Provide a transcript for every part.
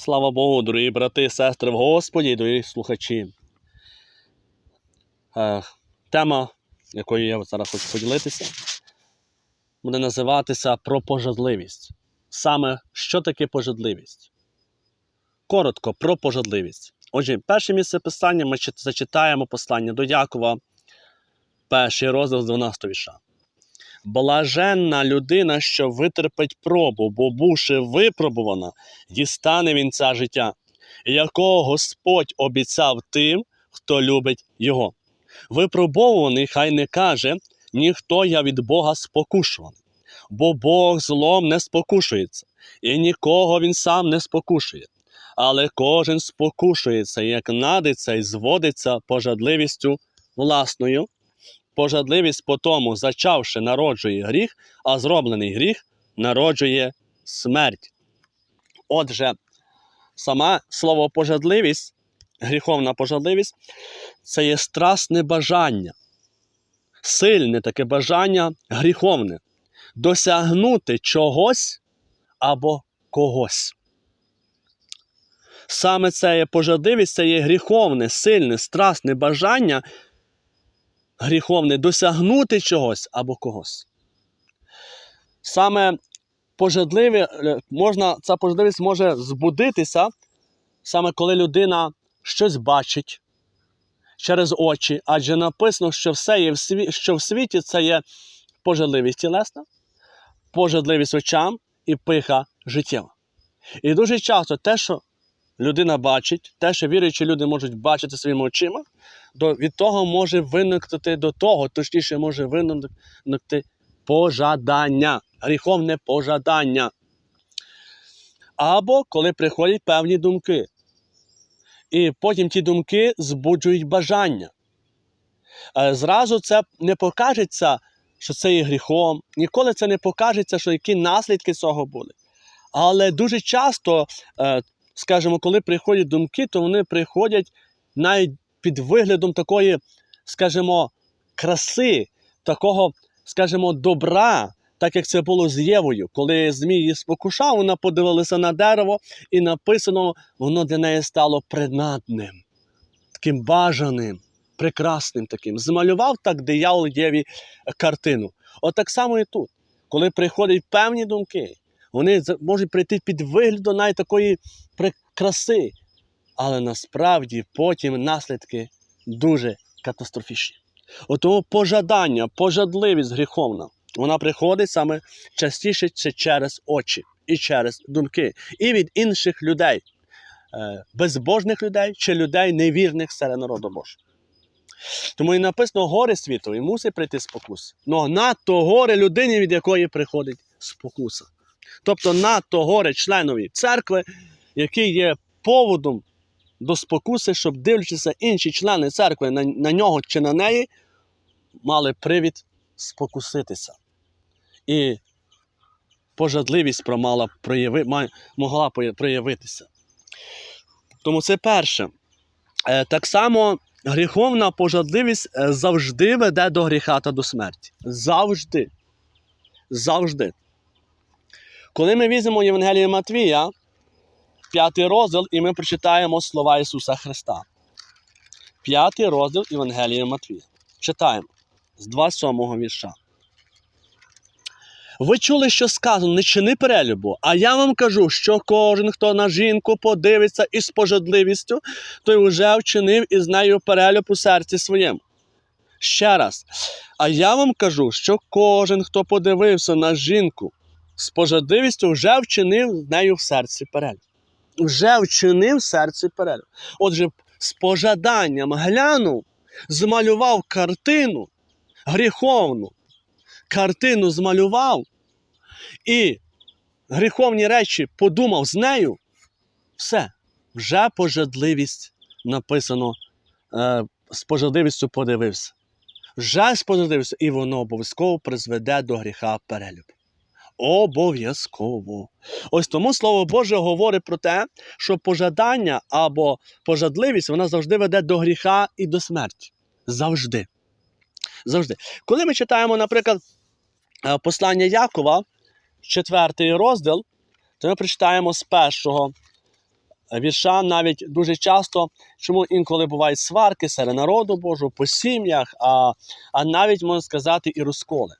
Слава Богу, дорогі брати і сестри в Господі, дорогі слухачі. Е, тема, якою я зараз хочу поділитися, буде називатися про пожадливість. Саме що таке пожадливість? Коротко про пожадливість. Отже, перше місце писання ми зачитаємо послання до Якова, перший розділ з 12 віша. Блаженна людина, що витерпить пробу, бо бувши випробувана, дістане вінця життя, якого Господь обіцяв тим, хто любить його. Випробований хай не каже, ніхто я від Бога спокушуваний, бо Бог злом не спокушується, і нікого він сам не спокушує. Але кожен спокушується, як надиться і зводиться пожадливістю власною. Пожадливість по тому, зачавши, народжує гріх, а зроблений гріх народжує смерть. Отже, саме слово пожадливість, гріховна пожадливість, це є страсне бажання, сильне таке бажання гріховне досягнути чогось або когось. Саме це є пожадливість, це є гріховне, сильне, страсне бажання гріховне досягнути чогось або когось. Саме пожадливе, е, можна, ця пожадливість може збудитися, саме коли людина щось бачить через очі, адже написано, що все є в сві... що в світі це є пожадливість тілесна, пожадливість очам і пиха життєва. І дуже часто те, що людина бачить, те, що віруючі люди можуть бачити своїми очима, до, від того може виникнути до того, точніше може виникнути пожадання, гріховне пожадання. Або коли приходять певні думки. І потім ті думки збуджують бажання. Е, Зразу це не покажеться, що це є гріхом, ніколи це не покажеться, що які наслідки цього були. Але дуже часто, е, скажімо, коли приходять думки, то вони приходять навіть під виглядом такої, скажімо, краси, такого, скажімо, добра, так як це було з Євою. Коли Змій її спокушав, вона подивилася на дерево, і написано, воно для неї стало принадним, таким бажаним, прекрасним таким. Змалював так диявол Єві картину. От так само і тут. Коли приходять певні думки, вони можуть прийти під виглядом навіть такої краси, але насправді потім наслідки дуже катастрофічні. От Тому пожадання, пожадливість гріховна, вона приходить саме частіше це через очі і через думки, і від інших людей, е, безбожних людей чи людей невірних серед народу Божого. Тому і написано горе світу, і мусить прийти спокус. Но надто горе людині, від якої приходить спокуса. Тобто надто горе членові церкви, який є поводом до спокуси, щоб дивлячися інші члени церкви на, на нього чи на неї, мали привід спокуситися. І пожадливість промала прояви, могла проявитися. Тому це перше. Е, так само гріховна пожадливість е, завжди веде до гріха та до смерті. Завжди. Завжди. Коли ми візьмемо Євангеліє Матвія, п'ятий розділ, і ми прочитаємо слова Ісуса Христа. П'ятий розділ Євангелія Матвія. Читаємо з 27 вірша. Ви чули, що сказано, не чини перелюбу, а я вам кажу, що кожен, хто на жінку подивиться із пожадливістю, той вже вчинив із нею перелюб у серці своєму. Ще раз. А я вам кажу, що кожен, хто подивився на жінку з пожадливістю, вже вчинив нею в серці перелюб. Вже вчинив в серці перелюб. Отже, з пожаданням глянув, змалював картину гріховну. Картину змалював і гріховні речі подумав з нею. Все, вже пожадливість написано, е, з пожадливістю подивився. Вже з пожадливістю, і воно обов'язково призведе до гріха перелюб. Обов'язково. Ось тому Слово Боже говорить про те, що пожадання або пожадливість вона завжди веде до гріха і до смерті. Завжди. Завжди. Коли ми читаємо, наприклад, е, послання Якова, четвертий розділ, то ми прочитаємо з першого вірша навіть дуже часто, чому інколи бувають сварки серед народу Божого по сім'ях, а, а навіть можна сказати і розколи.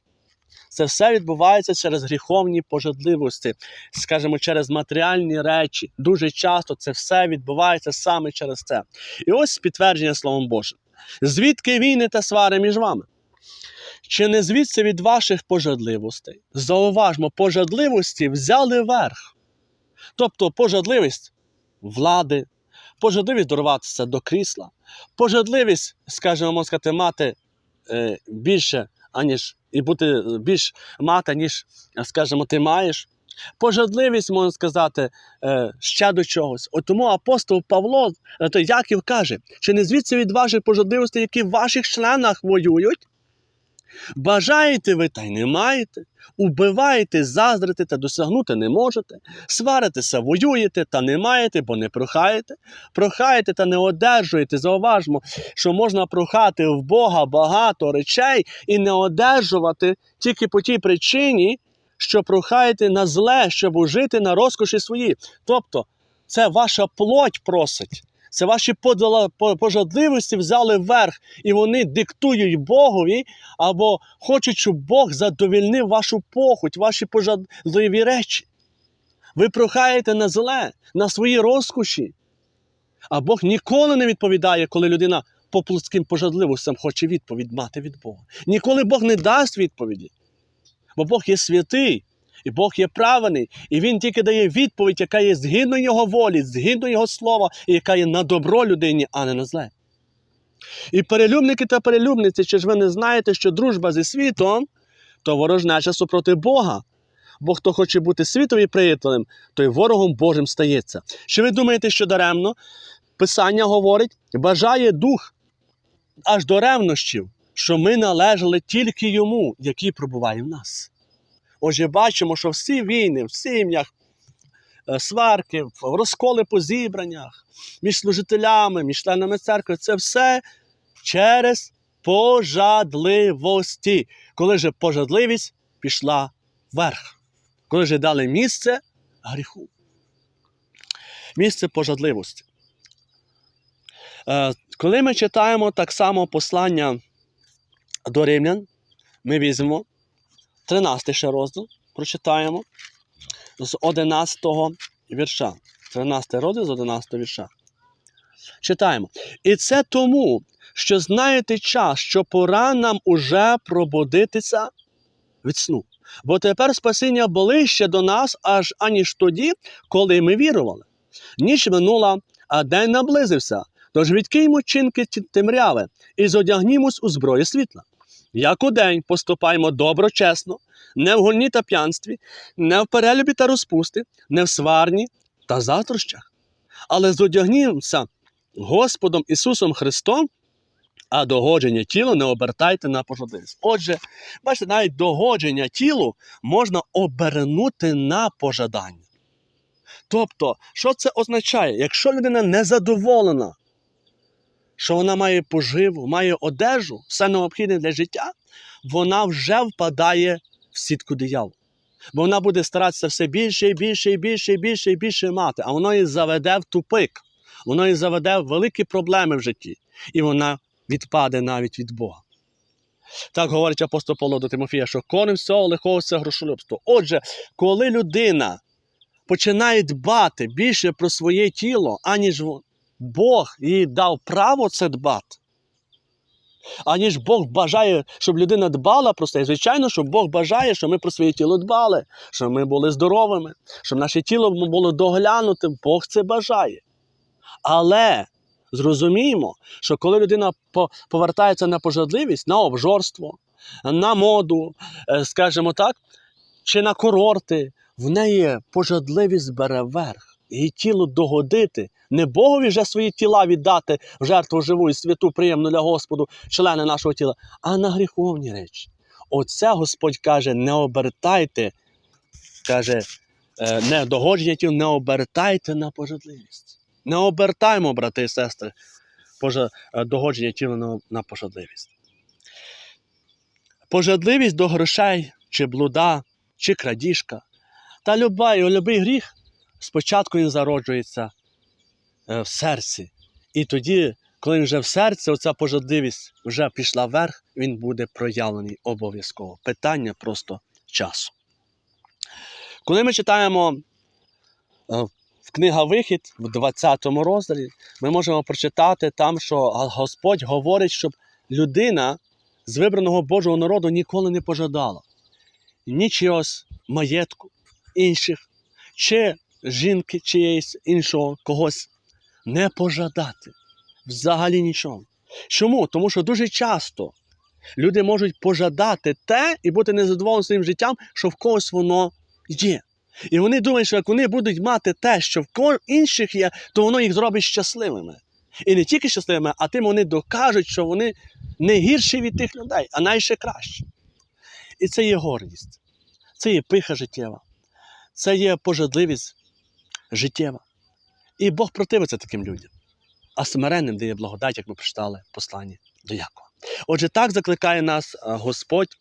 Це все відбувається через гріховні пожадливості, скажімо, через матеріальні речі. Дуже часто це все відбувається саме через це. І ось підтвердження Словом Божим. Звідки війни та свари між вами? Чи не звідси від ваших пожадливостей? Зауважмо, пожадливості взяли верх. Тобто пожадливість влади, пожадливість дорватися до крісла, пожадливість, скажімо, сказати, мати е, більше, аніж і бути більш мати, ніж, скажімо, ти маєш. Пожадливість, можна сказати, е, ще до чогось. От тому апостол Павло, е, то Яків каже, чи не звідси від ваших пожадливостей, які в ваших членах воюють? Бажаєте ви та й не маєте, убиваєте, заздрите та досягнути не можете, сваритеся, воюєте та не маєте, бо не прохаєте, прохаєте та не одержуєте. Зауважмо, що можна прохати в Бога багато речей і не одержувати тільки по тій причині, що прохаєте на зле, щоб ужити на розкоші свої. Тобто, це ваша плоть просить. Це ваші пожадливості взяли вверх, і вони диктують Богові, або хочуть, щоб Бог задовільнив вашу похоть, ваші пожадливі речі. Ви прохаєте на зле, на свої розкоші. А Бог ніколи не відповідає, коли людина по плотським пожадливостям хоче відповідь мати від Бога. Ніколи Бог не дасть відповіді. Бо Бог є святий, і Бог є праведний, і Він тільки дає відповідь, яка є згідно Його волі, згідно Його слова, і яка є на добро людині, а не на зле. І перелюбники та перелюбниці, чи ж ви не знаєте, що дружба зі світом то ворожнеча супроти Бога. Бо хто хоче бути світові приятелем, той ворогом Божим стається. Чи ви думаєте, що даремно? Писання говорить, бажає дух аж до ревнощів, що ми належали тільки йому, який пробуває в нас. Отже, бачимо, що всі війни в сім'ях, е, сварки, розколи по зібраннях, між служителями, між членами церкви це все через пожадливості. Коли же пожадливість пішла вверх, коли же дали місце гріху. Місце пожадливості. Е, Коли ми читаємо так само послання до римлян, ми візьмемо 13 ще розділ, прочитаємо з 11 вірша. 13 розділ з 11 вірша. Читаємо. І це тому, що знаєте час, що пора нам уже пробудитися від сну. Бо тепер спасіння ближче до нас, аж аніж тоді, коли ми вірували. Ніч минула, а день наблизився. Тож відкиньмо чинки темряви і зодягнімось у зброї світла. Як у день поступаймо доброчесно, не в гульні та п'янстві, не в перелюбі та розпусти, не в сварні та затрощах. Але зодягнімося Господом Ісусом Христом, а догодження тілу не обертайте на пожадливість. Отже, бачите, навіть догодження тілу можна обернути на пожадання. Тобто, що це означає? Якщо людина не задоволена, що вона має поживу, має одежу, все необхідне для життя, вона вже впадає в сітку диявола. Бо вона буде старатися все більше і більше і більше і більше і більше мати, а воно її заведе в тупик, воно її заведе в великі проблеми в житті, і вона відпаде навіть від Бога. Так говорить апостол Павло до Тимофія, що конем всього лихого це грошолюбство. Отже, коли людина починає дбати більше про своє тіло, аніж Бог їй дав право це дбати, аніж Бог бажає, щоб людина дбала про це. І, звичайно, що Бог бажає, щоб ми про своє тіло дбали, щоб ми були здоровими, щоб наше тіло було доглянутим. Бог це бажає. Але зрозуміємо, що коли людина повертається на пожадливість, на обжорство, на моду, е, скажімо так, чи на курорти, в неї пожадливість бере верх. Її тіло догодити, не Богові вже свої тіла віддати в жертву живу і святу, приємну для Господу, члени нашого тіла, а на гріховні речі. Оце Господь каже: не обертайте, каже, е, не догодження тіл, не обертайте на пожадливість. Не обертаймо, брати і сестри, е, догодження тіла на, пожадливість. Пожадливість до грошей, чи блуда, чи крадіжка. Та люба, і любий гріх спочатку він зароджується е, в серці. І тоді, коли він вже в серці, оця пожадливість вже пішла вверх, він буде проявлений обов'язково. Питання просто часу. Коли ми читаємо е, в книга Вихід в 20 розділі, ми можемо прочитати там, що Господь говорить, щоб людина з вибраного Божого народу ніколи не пожадала ні чогось маєтку інших, чи жінки чиєїсь іншого когось не пожадати. Взагалі нічого. Чому? Тому що дуже часто люди можуть пожадати те і бути незадоволені своїм життям, що в когось воно є. І вони думають, що як вони будуть мати те, що в інших є, то воно їх зробить щасливими. І не тільки щасливими, а тим вони докажуть, що вони не гірші від тих людей, а найще кращі. І це є гордість, це є пиха життєва, це є пожадливість життєва. І Бог противиться таким людям. А смиренним дає благодать, як ми прочитали в посланні до Якова. Отже, так закликає нас Господь,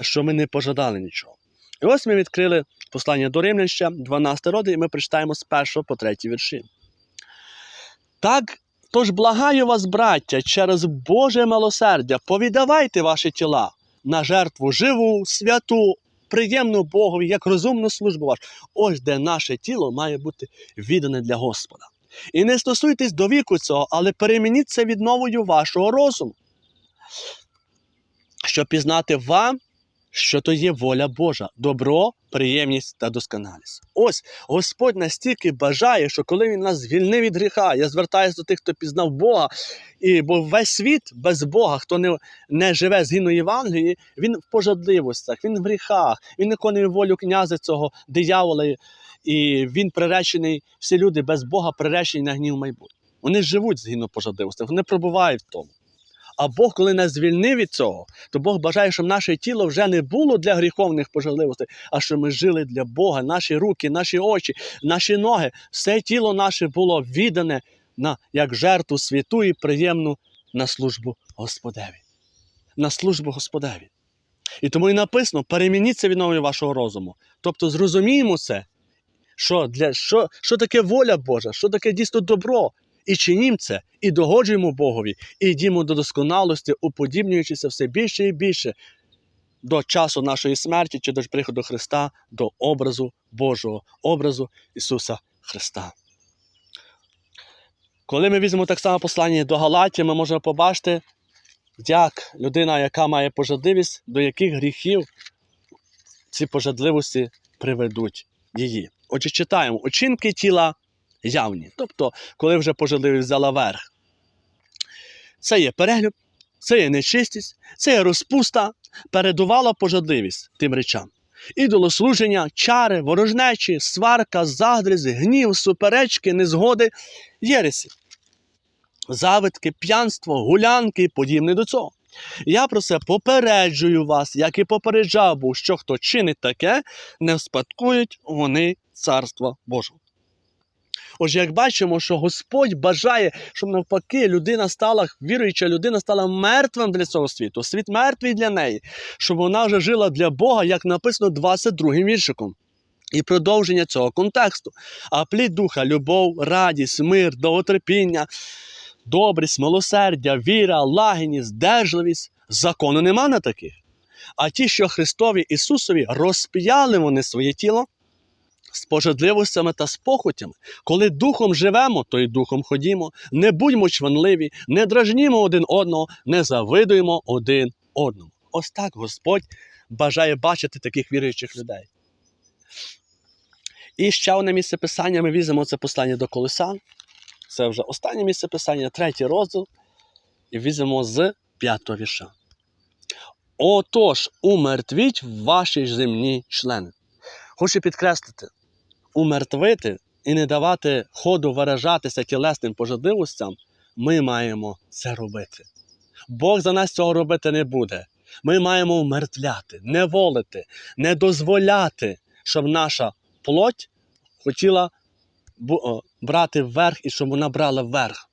що ми не пожадали нічого. І ось ми відкрили послання до Римлян ще 12 роди, і ми прочитаємо з 1 по 3 вірші. Так, тож благаю вас, браття, через Боже милосердя, повідавайте ваші тіла на жертву живу, святу, приємну Богові, як розумну службу вашу. Ось де наше тіло має бути віддане для Господа. І не стосуйтесь до віку цього, але перемініться відновою вашого розуму, щоб пізнати вам, що то є воля Божа, добро, приємність та досконалість. Ось Господь настільки бажає, що коли Він нас звільнив від гріха, я звертаюся до тих, хто пізнав Бога, і бо весь світ без Бога, хто не, не живе згідно Євангелії, він в пожадливостях, він в гріхах, він виконує волю князя цього диявола, і він приречений, всі люди без Бога приречені на гнів майбутнє. Вони живуть згідно пожадливостях, вони пробувають в тому. А Бог, коли нас звільнив від цього, то Бог бажає, щоб наше тіло вже не було для гріховних пожадливостей, а щоб ми жили для Бога, наші руки, наші очі, наші ноги, все тіло наше було віддане на як жертву святу і приємну на службу Господеві. На службу Господеві. І тому і написано: перемініться від вашого розуму. Тобто зрозуміємо це, що, для, що, що таке воля Божа, що таке дійсно добро. І чинім це, і догоджуємо Богові, і йдімо до досконалості, уподібнюючися все більше і більше до часу нашої смерті чи до приходу Христа, до образу Божого, образу Ісуса Христа. Коли ми візьмемо так само послання до Галатії, ми можемо побачити, як людина, яка має пожадливість, до яких гріхів ці пожадливості приведуть її. Отже, читаємо очинки тіла явні. Тобто, коли вже пожадливість взяла верх. Це є переглюб, це є нечистість, це є розпуста, передувала пожадливість тим речам. Ідолослуження, чари, ворожнечі, сварка, заздрість, гнів, суперечки, незгоди, єресі, завитки, п'янство, гулянки і подібне до цього. Я про це попереджую вас, як і попереджав був, що хто чинить таке, не вспадкують вони царства Божого. Отже, як бачимо, що Господь бажає, щоб навпаки людина стала, віруюча людина стала мертвим для цього світу, світ мертвий для неї, щоб вона вже жила для Бога, як написано 22 віршиком. І продовження цього контексту. А плід духа, любов, радість, мир, довготерпіння, добрість, милосердя, віра, лагідність, здержливість. Закону нема на таких. А ті, що Христові Ісусові розп'яли вони своє тіло з пожадливостями та з похотями. Коли духом живемо, то й духом ходімо. Не будьмо чванливі, не дражнімо один одного, не завидуємо один одному. Ось так Господь бажає бачити таких віруючих людей. І ще одне місце писання ми візьмемо це послання до Колосан. Це вже останнє місце писання, третій розділ. І візьмемо з п'ятого вірша. Отож, умертвіть ваші земні члени. Хочу підкреслити, умертвити і не давати ходу виражатися тілесним пожадливостям, ми маємо це робити. Бог за нас цього робити не буде. Ми маємо умертвляти, не волити, не дозволяти, щоб наша плоть хотіла брати вверх і щоб вона брала вверх.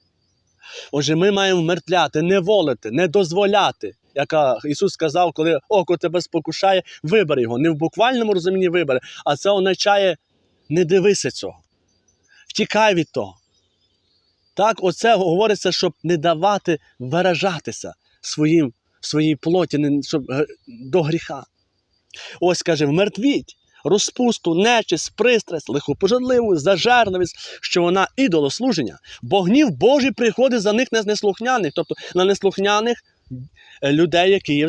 Отже, ми маємо вмертвляти, не волити, не дозволяти. Яка Ісус сказав, коли око тебе спокушає, вибери його. Не в буквальному розумінні вибери, а це означає не дивися цього. Втікай від того. Так, оце говориться, щоб не давати виражатися своїм, своїй плоті, щоб, е, до гріха. Ось каже, вмертвіть розпусту, нечисть, пристрасть, лихопожадливість, зажерливість, що вона ідолослуження, бо гнів Божий приходить за них на неслухняних, тобто на неслухняних людей, які є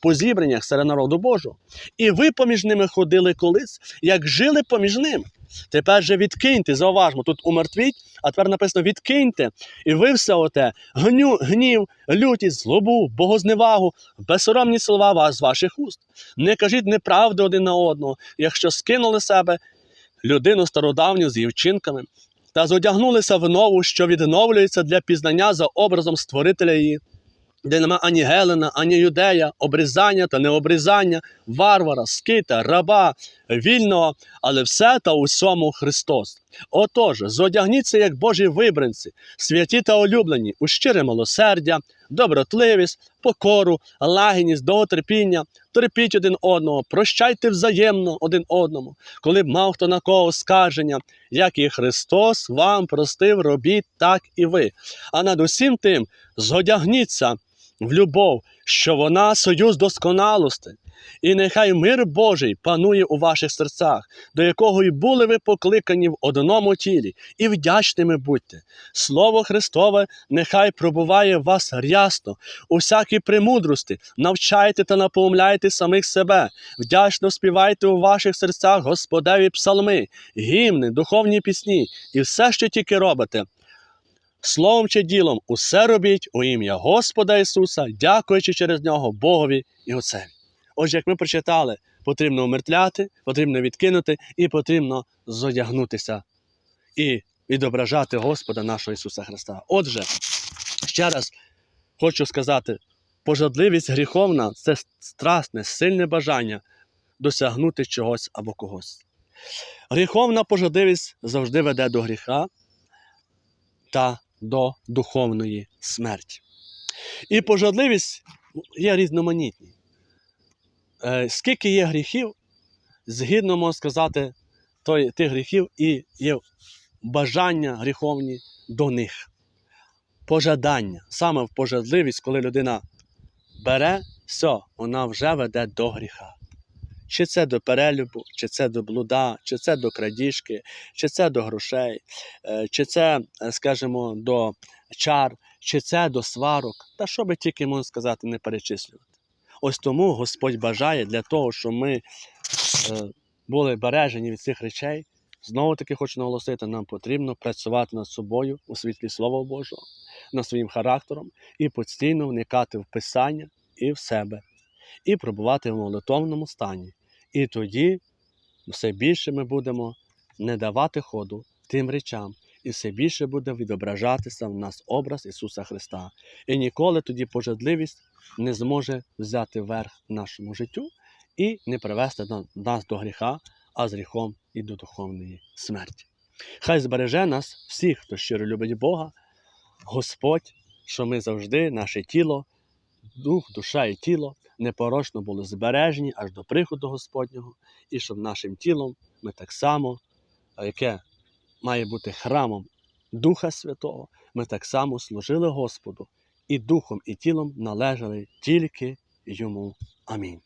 по, зібраннях серед народу Божого. І ви поміж ними ходили колись, як жили поміж ними. Тепер же відкиньте, зауважмо, тут умертвіть, а тепер написано відкиньте. І ви все оте, гню, гнів, лютість, злобу, богозневагу, безсоромні слова вас з ваших уст. Не кажіть неправди один на одного, якщо скинули себе людину стародавню з її вчинками, та зодягнулися в нову, що відновлюється для пізнання за образом створителя її, де нема ані Гелена, ані юдея, обрізання та необрізання, варвара, скита, раба, вільного, але все та усьому Христос. Отож, зодягніться, як Божі вибранці, святі та улюблені, у щире милосердя, добротливість, покору, лагідність, довготерпіння, терпіть один одного, прощайте взаємно один одному, коли б мав хто на кого скарження, як і Христос вам простив, робіть так і ви. А над усім тим зодягніться в любов, що вона союз досконалости. І нехай мир Божий панує у ваших серцях, до якого й були ви покликані в одному тілі, і вдячними будьте. Слово Христове нехай пробуває вас рясно, у всякій премудрості, навчайте та напомляйте самих себе, вдячно співайте у ваших серцях Господеві псалми, гімни, духовні пісні і все, що тільки робите. Словом чи ділом усе робіть у ім'я Господа Ісуса, дякуючи через нього Богові і Отцеві. Отже, як ми прочитали, потрібно умертвляти, потрібно відкинути і потрібно зодягнутися і відображати Господа нашого Ісуса Христа. Отже, ще раз хочу сказати, пожадливість гріховна це страсне, сильне бажання досягнути чогось або когось. Гріховна пожадливість завжди веде до гріха та до духовної смерті. І пожадливість є різноманітні. Е, Скільки є гріхів, згідно можна сказати, той, тих гріхів і є бажання гріховні до них. Пожадання. Саме в пожадливість, коли людина бере, все, вона вже веде до гріха. Чи це до перелюбу, чи це до блуда, чи це до крадіжки, чи це до грошей, е, чи це, е, скажімо, до чар, чи це до сварок, та що би тільки можна сказати, не перечислювати. Ось тому Господь бажає для того, щоб ми е, були бережені від цих речей. Знову таки хочу наголосити, нам потрібно працювати над собою у світлі Слова Божого, над своїм характером і постійно вникати в Писання і в себе, і пробувати в молитовному стані. І тоді все більше ми будемо не давати ходу тим речам, і все більше буде відображатися в нас образ Ісуса Христа. І ніколи тоді пожадливість не зможе взяти верх нашому життю і не привести нас до гріха, а з гріхом і до духовної смерті. Хай збереже нас всіх, хто щиро любить Бога, Господь, що ми завжди, наше тіло, дух, душа і тіло непорочно були збережені аж до приходу Господнього, і щоб нашим тілом ми так само, яке має бути храмом Духа Святого, ми так само служили Господу і духом, і тілом належали тільки йому. Амінь.